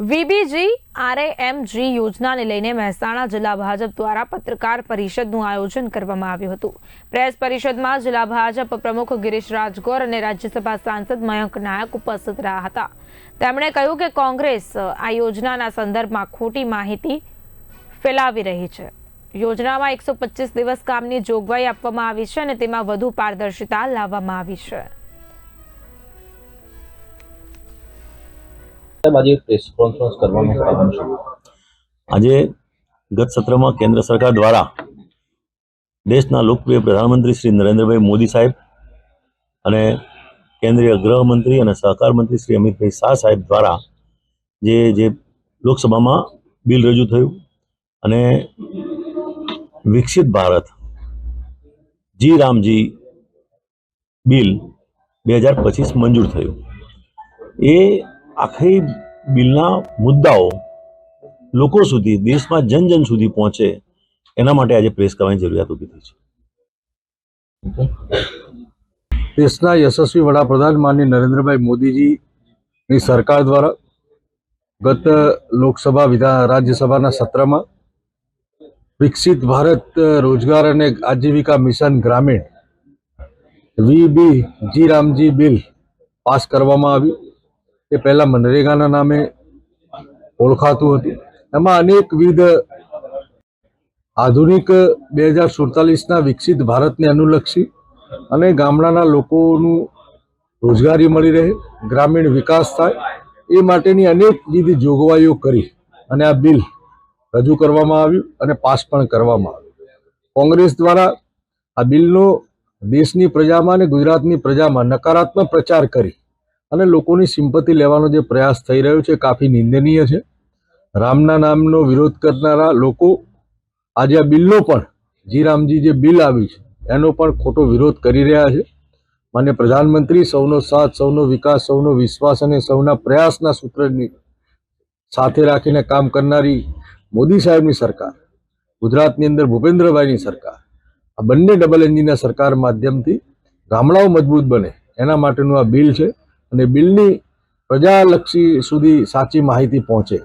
VBG આરએએમજી યોજનાને લઈને મહેસાણા જિલ્લા ભાજપ દ્વારા પત્રકાર પરિષદનું આયોજન કરવામાં આવ્યું હતું. પ્રેસ પરિષદમાં જિલ્લા ભાજપ પ્રમુખ ગિરીશ રાજગોર અને રાજ્યસભા સાંસદ મયંક નાયક ઉપસ્થિત રહ્યા હતા. તેમણે કહ્યું કે કોંગ્રેસ આ યોજનાના સંદર્ભમાં ખોટી માહિતી ફેલાવી રહી છે. યોજનામાં એકસો દિવસ કામની જોગવાઈ આપવામાં આવી છે અને તેમાં વધુ પારદર્શિતા લાવવામાં આવી છે. સાહેબ આજે પ્રેસ કોન્ફરન્સ કરવાનું કારણ છે. આજે ગત સત્રમાં કેન્દ્ર સરકાર દ્વારા દેશના લોકપ્રિય પ્રધાનમંત્રી શ્રી નરેન્દ્રભાઈ મોદી સાહેબ અને કેન્દ્રીય ગૃહમંત્રી અને સહકાર મંત્રી શ્રી અમિતભાઈ શાહ સાહેબ દ્વારા જે જે લોકસભામાં બિલ રજૂ થયું અને વિકસિત ભારત જી રામજી બિલ બે હજાર પચીસ મંજૂર થયું. એ આખી બિલના મુદ્દાઓ લોકો સુધી, દેશમાં જન જન સુધી પહોંચે, એના માટે આજે પ્રેસ કરવાની જરૂરિયાત ઊભી થઈ છે. દેશના યશસ્વી વડાપ્રધાન માનની નરેન્દ્રભાઈ મોદીજીની સરકાર દ્વારા ગત લોકસભા વિધાન, રાજ્યસભાના સત્રમાં વિકસિત ભારત રોજગાર અને આજીવિકા મિશન ગ્રામીણ VB G RAM G bill pass કરવામાં આવ્યું. એ પહેલાં મનરેગાના નામે ઓળખાતું હતું. એમાં અનેકવિધ આધુનિક બે હજાર સુડતાલીસના વિકસિત ભારતને અનુલક્ષી અને ગામડાના લોકોનું રોજગારી મળી રહે, ગ્રામીણ વિકાસ થાય, એ માટેની અનેકવિધ જોગવાઈઓ કરી અને આ બિલ રજૂ કરવામાં આવ્યું અને પાસ પણ કરવામાં આવ્યું. કોંગ્રેસ દ્વારા આ બિલનો દેશની પ્રજામાં અને ગુજરાતની પ્રજામાં નકારાત્મક પ્રચાર કરી અને લોકોની સિમ્પતિ લેવાનો જે પ્રયાસ થઈ રહ્યો છે, કાફી નિંદનીય છે. રામના નામનો વિરોધ કરનારા લોકો આજે આ બિલનો પણ, જી રામજી જે બિલ આવ્યું છે, એનો પણ ખોટો વિરોધ કરી રહ્યા છે. માન્ય પ્રધાનમંત્રી, સૌનો સાથ, સૌનો વિકાસ, સૌનો વિશ્વાસ અને સૌના પ્રયાસના સૂત્રની સાથે રાખીને કામ કરનારી મોદી સાહેબની સરકાર, ગુજરાતની અંદર ભૂપેન્દ્રભાઈની સરકાર, આ બંને ડબલ એન્જિનના સરકાર માધ્યમથી ગામડાઓ મજબૂત બને, એના માટેનું આ બિલ છે. અને બિલની પ્રજાલક્ષી સુધી સાચી માહિતી પહોંચે.